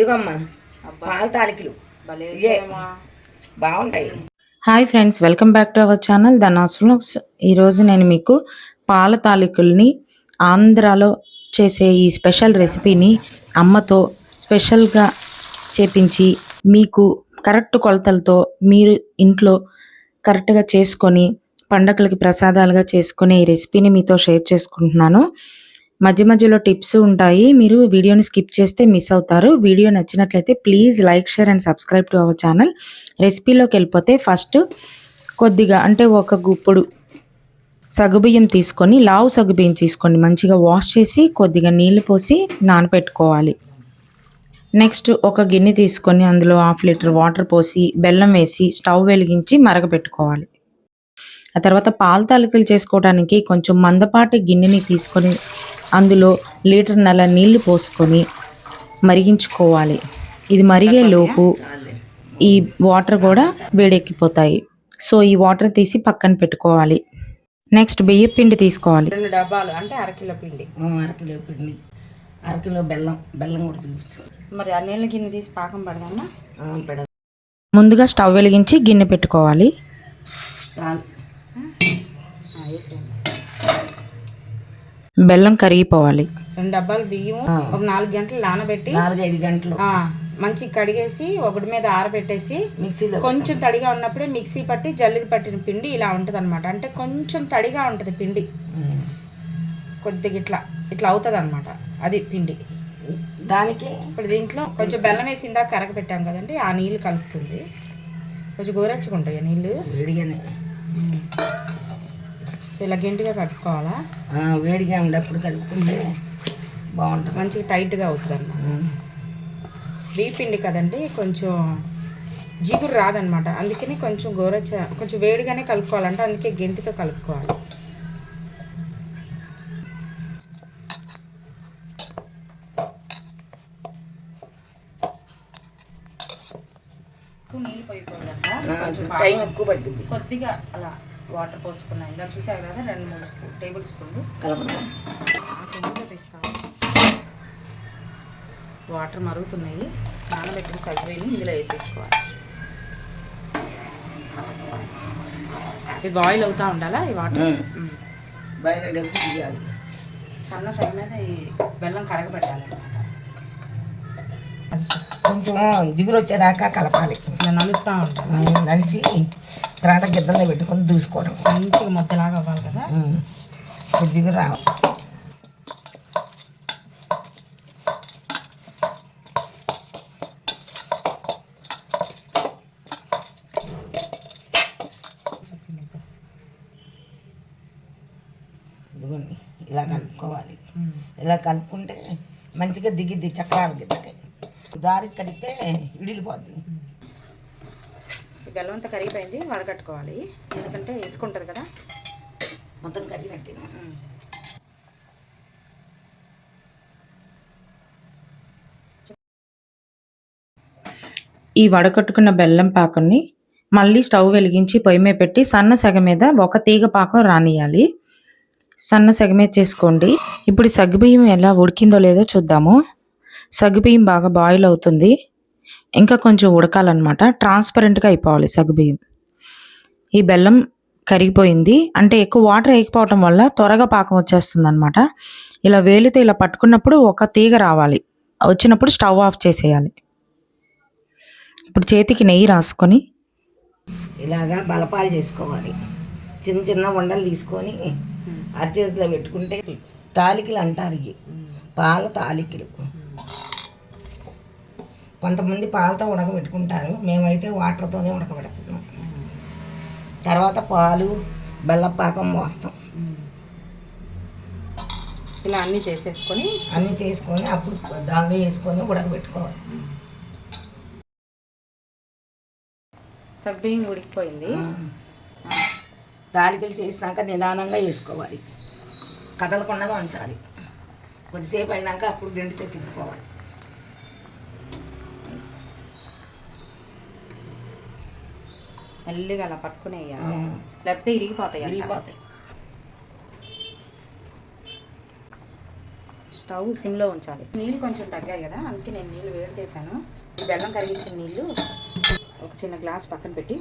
ఇగమ్మా పాల తాలికలు. బాగుంటాయి. Hi friends welcome back to our channel Dhanas vlogs ఈరోజు నేను మీకు పాల తాలికల్ని ఆంధ్రాలో చేసే ఈ స్పెషల్ రెసిపీని అమ్మతో స్పెషల్గా చేపించి మీకు కరెక్ట్ కొలతలతో మీరు ఇంట్లో కరెక్ట్గా చేసుకొని పండగలకి ప్రసాదాలుగా చేసుకునే ఈ రెసిపీని మీతో షేర్ చేసుకుంటున్నాను. మధ్య మధ్యలో టిప్స్ ఉంటాయి. మీరు వీడియోని స్కిప్ చేస్తే మిస్ అవుతారు. వీడియో నచ్చినట్లయితే please like share and subscribe to our channel. రెసిపీలోకి వెళ్ళిపోతే ఫస్ట్ కొద్దిగా అంటే ఒక గుప్పుడు సగ్గుబియ్యం తీసుకొని లావు సగ్గుబియ్యం తీసుకోండి. మంచిగా వాష్ చేసి కొద్దిగా నీళ్ళు పోసి నానబెట్టుకోవాలి నెక్స్ట్ ఒక గిన్నె తీసుకొని అందులో హాఫ్ లీటర్ వాటర్ పోసి బెల్లం వేసి స్టవ్ వెలిగించి మరగపెట్టుకోవాలి. ఆ తర్వాత పాలు తాలికలు చేసుకోవడానికి కొంచెం మందపాటి గిన్నెని తీసుకొని అందులో లీటర్ నెల నీళ్ళు పోసుకొని మరిగించుకోవాలి. ఇది మరిగే లోపు ఈ వాటర్ కూడా వేడెక్కిపోతాయి. సో ఈ వాటర్ తీసి పక్కన పెట్టుకోవాలి. నెక్స్ట్ బియ్య పిండి తీసుకోవాలి. రెండు డబ్బాలు అంటే అరకిలో పిండి. అరకిలో పిండి. అరకిలో బెల్లం బెల్లం కూడా చూపించు. మరి ఆ నీళ్ళ గిన్నె తీసి పాకం పడదామా? ముందుగా స్టవ్ వెలిగించి గిన్నె పెట్టుకోవాలి. చాలు. బెల్లం కరిగిపోవాలి. రెండు డబ్బాలు బియ్యం ఒక నాలుగు గంటలు నానబెట్టి నాలుగైదు గంటలు. ఆ, మంచి కడిగేసి ఒకటి మీద ఆరబెట్టేసి మిక్సీలో కొంచెం తడిగా ఉన్నప్పుడే మిక్సీ పట్టి జల్లికి పట్టిన పిండి ఇలా ఉంటుంది అనమాట అంటే కొంచెం తడిగా ఉంటుంది పిండి. కొద్దిగా ఇట్లా ఇట్లా అవుతుంది అనమాట అది పిండి. దానికి ఇప్పుడు దీంట్లో కొంచెం బెల్లం వేసి ఇందాక కరగ పెట్టాం కదండి ఆ నీళ్ళు కలుపుతుంది. కొంచెం గోరెచ్చగా ఉంటాయి ఆ నీళ్ళు. వేడిగానే. సో ఇలా గెంటిగా కట్టుకోవాలా? ఆ, వేడిగా ఉండేప్పుడు కలుపుకుంటే బాగుంటుంది. మంచిగా టైట్గా అవుతుంది అన్నమాట ఉమ్. బియ్య పిండి కదండి కొంచెం జిగురు రాదనమాట అందుకని కొంచెం గోరచ్చ కొంచెం వేడిగానే కలుపుకోవాలంటే అందుకే గెంటితో కలుపుకోవాలి. టైం ఎక్కువ పట్టింది. కొద్దిగా అలా వాటర్ పోసుకున్నాయి. ఇలా చూసారు కదా రెండు మూడు స్పూన్ టేబుల్ స్పూన్లు. వాటర్ మరుగుతున్నాయి. నానబెట్టిన సగ్గువేని ఇందులో వేసేసుకోవాలి. ఇది బాయిల్ అవుతా ఉండాలా ఈ వాటర్? తీయాలి. సన్న సగం మీద ఈ బెల్లం కరగబెట్టాలన్నమాట. కొంచెం దిగురు వచ్చేదాకా కలపాలి నలుపుతూ ఉంటాం ఉమ్, నలిసి తర్వాత గిద్దలో పెట్టుకొని దూసుకోవడం. మంచిగా ముద్దలాగా అవ్వాలి కదా. ఇప్పుడు జిగురు రావాలి ఇలా కలుపుకోవాలి. ఇలా కలుపుకుంటే మంచిగా దిగిద్ది చక్రాలు గిద్దకి దారి కలిపితే ఇడిలిపోద్ది. ఈ బెల్లం అంతా కరిగిపోయింది వడగట్టుకోవాలి ఎందుకంటే వేసుకుంటుంది కదా. మొత్తం కరిగినట్టు. ఈ వడకట్టుకున్న బెల్లం పాకంని మళ్ళీ స్టవ్ వెలిగించి పొయ్యి మీద పెట్టి సన్న సెగ మీద ఒక తీగ పాకం రానియాలి సన్న సెగ మీద చేసుకోండి. ఇప్పుడు ఈ సగ్గుబియ్యం ఎలా ఉడికిందో లేదో చూద్దాము. సగ్గుబియ్యం బాగా బాయిల్ అవుతుంది. ఇంకా కొంచెం ఉడకాలన్నమాట. ట్రాన్స్పరెంట్గా అయిపోవాలి సగ్గుబియ్యం ఈ బెల్లం కరిగిపోయింది. అంటే ఎక్కువ వాటర్ వేయకపోవటం వల్ల త్వరగా పాకం వచ్చేస్తుంది అనమాట ఇలా వేలితో ఇలా పట్టుకున్నప్పుడు ఒక తీగ రావాలి. వచ్చినప్పుడు స్టవ్ ఆఫ్ చేసేయాలి. ఇప్పుడు చేతికి నెయ్యి రాసుకొని ఇలాగా బలపాలు చేసుకోవాలి. చిన్న చిన్న ఉండలు తీసుకొని అరచేతిలో పెట్టుకుంటే తాలికలు అంటారు ఇవి. పాల తాలికలు. కొంతమంది పాలతో ఉడకబెట్టుకుంటారు. మేమైతే వాటర్తోనే ఉడకబెడుతున్నాం. తర్వాత పాలు బెల్లం పాకం పోస్తాం ఇలా అన్నీ చేసేసుకొని అన్నీ చేసుకొని అప్పుడు దానిలో వేసుకొని ఉడకబెట్టుకోవాలి. సగ్గుబియ్యం ఉడికిపోయింది. తాలికలు చేసినాక నిదానంగా వేసుకోవాలి. కదలకుండా ఉంచాలి కొద్దిసేపు అయినాక అప్పుడు గంటితో తిప్పుకోవాలి. మెల్లిగా అలా పట్టుకుని లేకపోతే ఇరిగిపోతాయి అంట. విరిగిపోతాయి స్టవ్ సిమ్లో ఉంచాలి. నీళ్ళు కొంచెం తగ్గాయి కదా అందుకే నేను నీళ్ళు వేడి చేశాను. ఈ బెల్లం కరిగించిన నీళ్ళు ఒక చిన్న గ్లాస్ పక్కన పెట్టి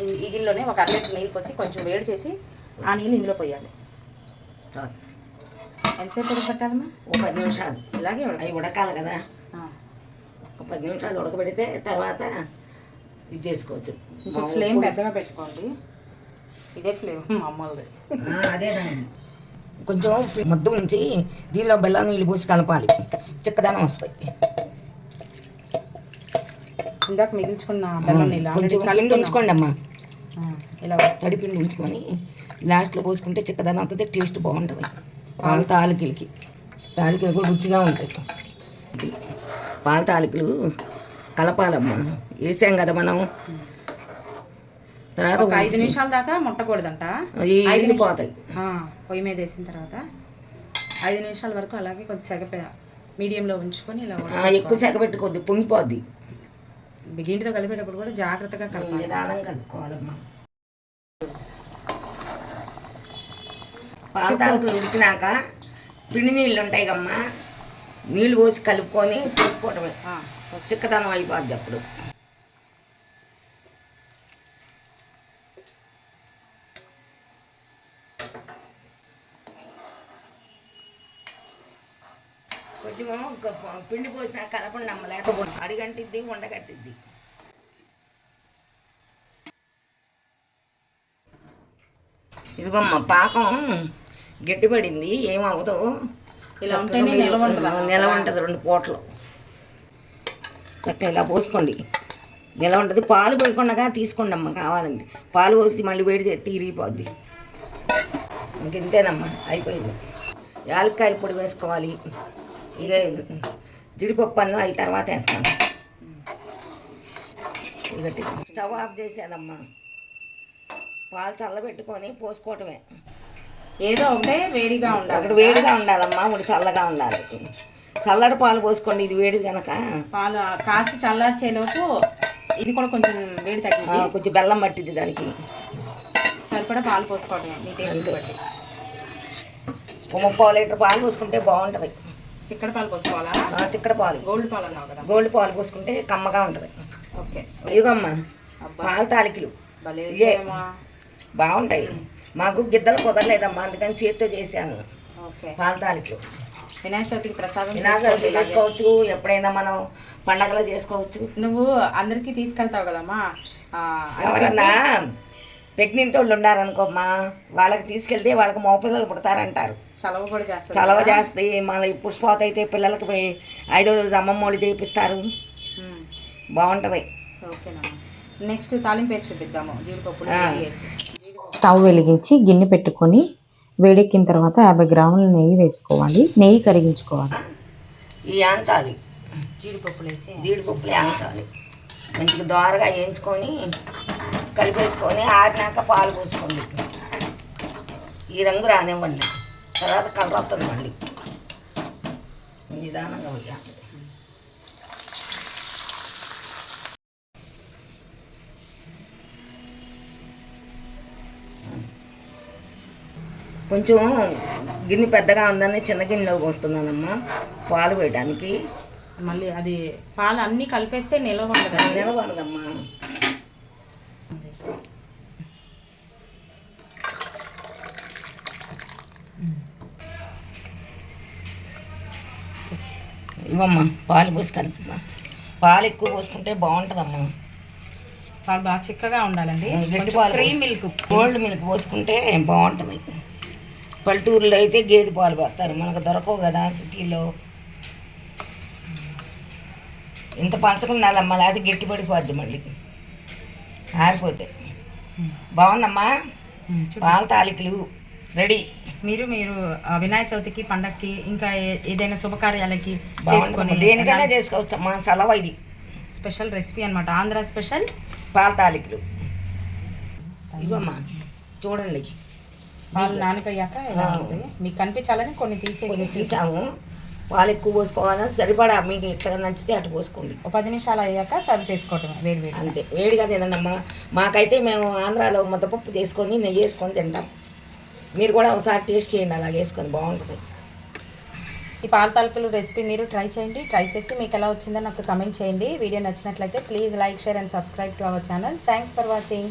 ఈ- ఈ గిన్నెలోనే ఒక అర లీటర్ నీళ్ళు పోసి కొంచెం వేడి చేసి ఆ నీళ్ళు ఇందులో పోయాలి. చాలు. ఎంతసేపు ఉడకబెట్టాలమ్మా ఒక పది నిమిషాలు. ఇలాగే అవి ఉడక ఉడకాలి కదా. ఒక పది నిమిషాలు ఉడకబెడితే తర్వాత ఇది చేసుకోవచ్చు. కొంచెం ఫ్లేమ్ పెద్దగా పెట్టుకోండి. ఇదే ఫ్లేమ్ మా అమ్మలది. ఆ, అదే కొంచెం ముద్దు నుంచి దీనిలో బెల్లం నీళ్ళు పోసి కలపాలి. చిక్కదనం వస్తాయి. ఇందాక మిగిల్చుకున్న బెల్లం నీళ్ళు కొంచెం పిండి. ఉంచుకోండి అమ్మా. ఇలా తడి పిండి ఉంచుకొని లాస్ట్లో పోసుకుంటే చిక్కదనం అవుతుంది టేస్ట్ బాగుంటుంది. పాల తాలికలకి. తాలికలు కూడా రుచిగా ఉంటాయి. పాల తాలికలు కలపాలమ్మా. వేసాం కదా మనం. తర్వాత ఒక ఐదు నిమిషాల దాకా ముట్టకూడదంట. ఐదు ఆ, పొయ్యి మీద వేసిన తర్వాత ఐదు నిమిషాల వరకు అలాగే కొంచెం సెగ మీడియంలో ఉంచుకొని ఇలా ఎక్కువ సెగ పెట్టుకోద్ది పొంగిపోద్ది. గింటితో కలిపేటప్పుడు కూడా జాగ్రత్తగా కలపాలి. నిదానం కలుపుకోవాలమ్మా. పాల తాలికలు ఉడికినాక పిండి నీళ్ళు ఉంటాయి కమ్మా. నీళ్ళు పోసి కలుపుకొని పోసుకోవటమే. చిక్కదనం అయిపోద్ది అప్పుడు. కొంచెం ఒక ప- పిండి పోసినా కలపండి అమ్మ లేకపోతే అడిగంటిద్ది ఉండగట్టిద్ది ఇదిగోమ్మ పాకం. గట్టిపడింది ఏమవుదో ఇలా ఉంటేనే నిలవ ఉంటుంది అన్నమాట. నిలవ ఉంటుంది రెండు పూటలు. చక్కగా ఇలా పోసుకోండి. నిలవ ఉంటుంది పాలు పోయకుండా తీసుకోండి అమ్మ కావాలండి పాలు పోసి మళ్ళీ వేడి చేస్తే ఇరిగిపోద్ది ఇంకెంతేనమ్మా అయిపోయింది. యాలక్కాయ పొడి వేసుకోవాలి. ఇక జీడిపప్పు అన్నం అవి తర్వాత వేస్తాను. స్టవ్ ఆఫ్ చేసేదమ్మా. పాలు చల్లబెట్టుకొని పోసుకోవటమే. ఏదో ఒకటే వేడిగా ఉండాలి. ఒకటి వేడిగా ఉండాలమ్మా ఒకటి చల్లగా ఉండాలి. చల్లటి పాలు పోసుకోండి ఇది వేడి కనుక పాలు కాసి చల్లార్చేలోపు ఇది కూడా కొంచెం వేడి తగ్గింది. కొంచెం బెల్లం పట్టింది దానికి. సరిపడా పాలు పోసుకోవడమే మీ టేస్ట్ బట్టి. ఒక ముప్పై లీటర్ పాలు పోసుకుంటే బాగుంటుంది. చిక్కడి పాలు పోసుకోవాలా? చిక్కడ పాలు. గోల్డ్ పాలు అన్నావు కదా. గోల్డ్ పాలు పోసుకుంటే కమ్మగా ఉంటుంది. ఓకే. ఇదిగమ్మా అబ్బా. పాల తాలికలు. బాగుంటాయి. మాకు గిద్దలు కుదరలేదమ్మా అందుకని చేత్తో చేశాను. ఓకే. పాల తాలికలు వినాయక చవితికి ప్రసాదం. చేసుకోవచ్చు ఎప్పుడైనా మనం పండగలు చేసుకోవచ్చు. నువ్వు అందరికీ తీసుకెళ్తావు కదమ్మా? ఎవరన్నా ప్రెగ్నెంట్ వాళ్ళు ఉన్నారనుకోమ్మా వాళ్ళకి తీసుకెళ్తే వాళ్ళకి మగ పిల్లలు పుడతారంటారు. చలవ కూడా చేస్తుంది చలవ చేస్తే మన పుష్పవత అయితే పిల్లలకి పోయి ఐదో రోజు అమ్మమ్మ వాళ్ళు చేపిస్తారు ఉమ్, బాగుంటుంది. ఓకేనమ్మా. నెక్స్ట్ తాలింపు వేసి చూపిద్దాము వేసి స్టవ్ వెలిగించి గిన్నె పెట్టుకొని వేడెక్కిన తర్వాత యాభై గ్రాముల నెయ్యి వేసుకోవాలి. నెయ్యి కరిగించుకోవాలి. ఈ యాంచాలి. జీడిపప్పులు వేసి జీడిపప్పులు యాంచాలి. మంచిగా దోరగా వేయించుకొని కలిపేసుకొని ఆరినాక పాలు పోసుకోండి. ఈ రంగు రానివ్వండి. తర్వాత కలర్ వస్తుంది మళ్ళీ. నిదానంగా వేయాలి కొంచెం గిన్నె పెద్దగా ఉందని చిన్న గిన్నెలో పోస్తున్నానమ్మా. పాలు వేయడానికి మళ్ళీ అది పాలు అన్నీ కలిపేస్తే నిల్వ ఉండదు నిలబడదమ్మా ఇవమ్మా పాలు పోసి కలుపుతున్నా పాలు ఎక్కువ పోసుకుంటే బాగుంటుందమ్మా. పాలు బాగా చిక్కగా ఉండాలండి. గట్టి పాలు క్రీమ్ మిల్క్ కోల్డ్ మిల్క్ పోసుకుంటే బాగుంటుంది. పల్లెటూరులో అయితే గేదె పాలు పోస్తారు. మనకు దొరకవు కదా సిటీలో. ఇంత పంచకుండాలమ్మా లేకపోతే గట్టి పడిపోద్ది మళ్ళీ. ఆరిపోతే. బాగుందమ్మా? పాల తాలికలు రెడీ. మీరు మీరు వినాయక చవితికి పండక్కి ఇంకా ఏదైనా శుభకార్యాలకి చేసుకొని దేనికైనా చేసుకోవచ్చమ్మా చలవ ఇది. స్పెషల్ రెసిపీ అన్నమాట. ఆంధ్ర స్పెషల్? పాల తాలికలు. ఇవమ్మా చూడండి. పాలు నానిపోయాక ఇలా ఆ. ఉంటుంది మీకు కనిపించాలని కొన్ని తీసేసి తీసాము. పాలు ఎక్కువ పోసుకోవాలని సరిపడా మీకు ఎట్లా నచ్చితే అటు పోసుకోండి. ఒక పది నిమిషాలు అయ్యాక సర్వ్ చేసుకోవటమే వేడి వేడి అంతే. వేడిగా తినండమ్మా. మాకైతే మేము ఆంధ్రాలో ముద్దపప్పు చేసుకొని నెయ్యి వేసుకొని తింటాం. మీరు కూడా ఒకసారి టేస్ట్ చేయండి అలాగ వేసుకొని బాగుంటుంది. ఈ పాల తాలికలు రెసిపీ మీరు ట్రై చేయండి. ట్రై చేసి మీకు ఎలా వచ్చిందో నాకు కమెంట్ చేయండి. వీడియో నచ్చినట్లయితే please like share and subscribe to our channel. Thanks for watching